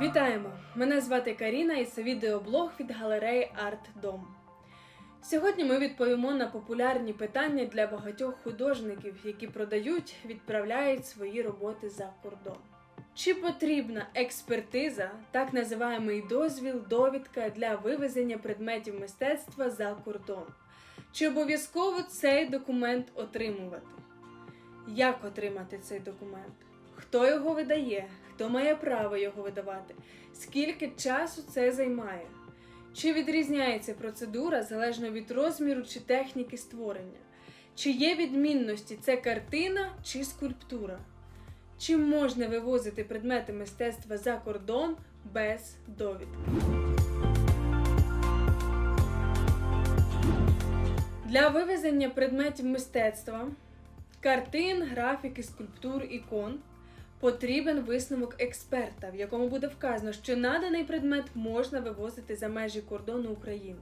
Вітаємо! Мене звати Каріна і це відеоблог від галереї Арт-Дом. Сьогодні ми відповімо на популярні питання для багатьох художників, які продають, відправляють свої роботи за кордон. Чи потрібна експертиза, так називаємий дозвіл, довідка для вивезення предметів мистецтва за кордон? Чи обов'язково цей документ отримувати? Як отримати цей документ? Хто його видає? Хто має право його видавати? Скільки часу це займає? Чи відрізняється процедура залежно від розміру чи техніки створення? Чи є відмінності це картина чи скульптура? Чи можна вивозити предмети мистецтва за кордон без довідки? Для вивезення предметів мистецтва, картин, графіки, скульптур, ікон потрібен висновок експерта, в якому буде вказано, що наданий предмет можна вивозити за межі кордону України.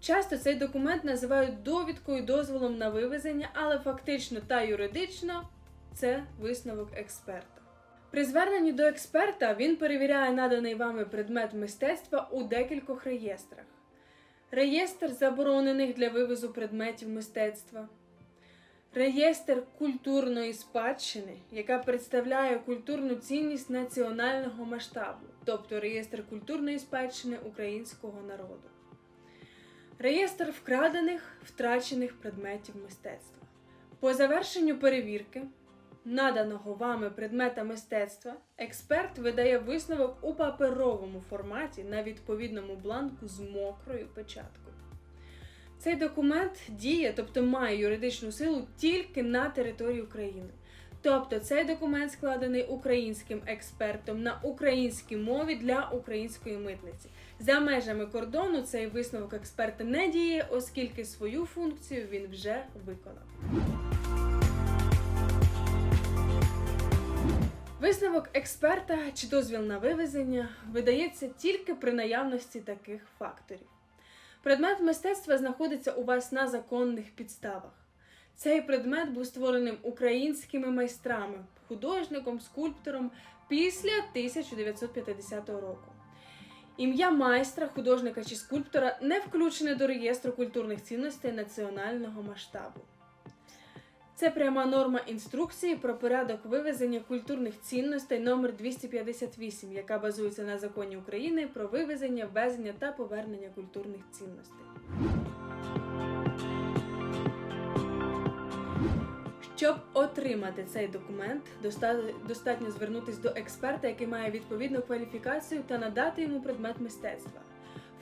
Часто цей документ називають довідкою дозволом на вивезення, але фактично та юридично це висновок експерта. При зверненні до експерта він перевіряє наданий вами предмет мистецтва у декількох реєстрах: реєстр заборонених для вивозу предметів мистецтва, реєстр культурної спадщини, яка представляє культурну цінність національного масштабу, тобто реєстр культурної спадщини українського народу, реєстр вкрадених втрачених предметів мистецтва. По завершенню перевірки наданого вами предмета мистецтва, експерт видає висновок у паперовому форматі на відповідному бланку з мокрою печаткою. Цей документ діє, тобто має юридичну силу тільки на території України. Тобто цей документ складений українським експертом на українській мові для української митниці. За межами кордону цей висновок експерта не діє, оскільки свою функцію він вже виконав. Висновок експерта чи дозвіл на вивезення видається тільки при наявності таких факторів. Предмет мистецтва знаходиться у вас на законних підставах. Цей предмет був створеним українськими майстрами, художником, скульптором після 1950 року. Ім'я майстра, художника чи скульптора не включене до реєстру культурних цінностей національного масштабу. Це пряма норма інструкції про порядок вивезення культурних цінностей номер 258, яка базується на законі України про вивезення, ввезення та повернення культурних цінностей. Щоб отримати цей документ, достатньо звернутися до експерта, який має відповідну кваліфікацію, та надати йому предмет мистецтва.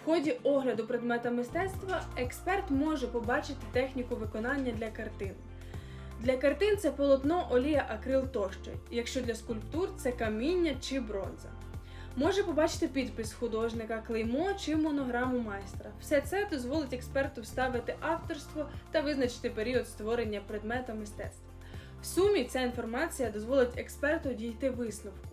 В ході огляду предмета мистецтва експерт може побачити техніку виконання для картин. Для картин це полотно, олія, акрил тощо, якщо для скульптур це каміння чи бронза. Може побачити підпис художника, клеймо чи монограму майстра. Все це дозволить експерту вставити авторство та визначити період створення предмета мистецтва. В сумі ця інформація дозволить експерту дійти висновку.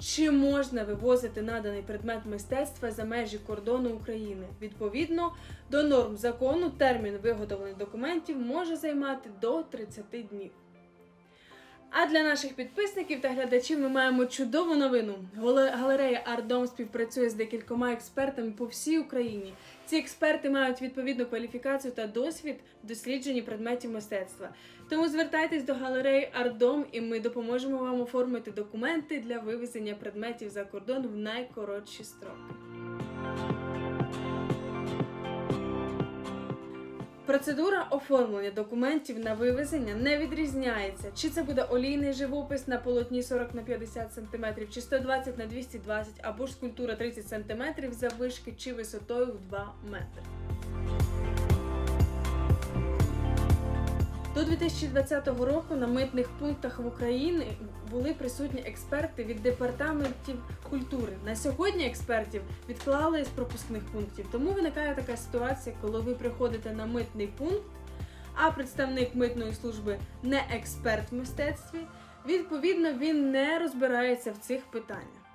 Чи можна вивозити наданий предмет мистецтва за межі кордону України? Відповідно до норм закону, термін виготовлення документів може займати до 30 днів. А для наших підписників та глядачів ми маємо чудову новину. Гале- Галерея Ардом співпрацює з декількома експертами по всій Україні. Ці експерти мають відповідну кваліфікацію та досвід в дослідженні предметів мистецтва. Тому звертайтесь до галереї Ардом, і ми допоможемо вам оформити документи для вивезення предметів за кордон в найкоротші строки. Процедура оформлення документів на вивезення не відрізняється, чи це буде олійний живопис на полотні 40 на 50 см, чи 120 на 220, або ж скульптура 30 см заввишки, чи висотою в 2 метри. До 2020 року на митних пунктах в Україні були присутні експерти від департаментів культури. На сьогодні експертів відклали з пропускних пунктів. Тому виникає така ситуація, коли ви приходите на митний пункт, а представник митної служби не експерт в мистецтві. Відповідно, він не розбирається в цих питаннях.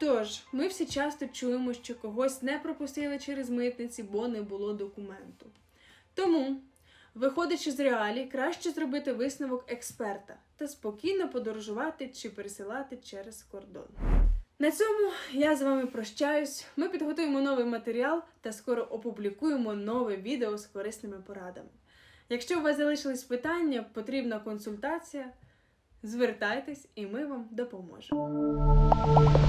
Тож, ми всі часто чуємо, що когось не пропустили через митниці, бо не було документу. Тому Виходячи з реалій, краще зробити висновок експерта та спокійно подорожувати чи пересилати через кордон. На цьому я з вами прощаюсь. Ми підготуємо новий матеріал та скоро опублікуємо нове відео з корисними порадами. Якщо у вас залишились питання, потрібна консультація, звертайтесь і ми вам допоможемо.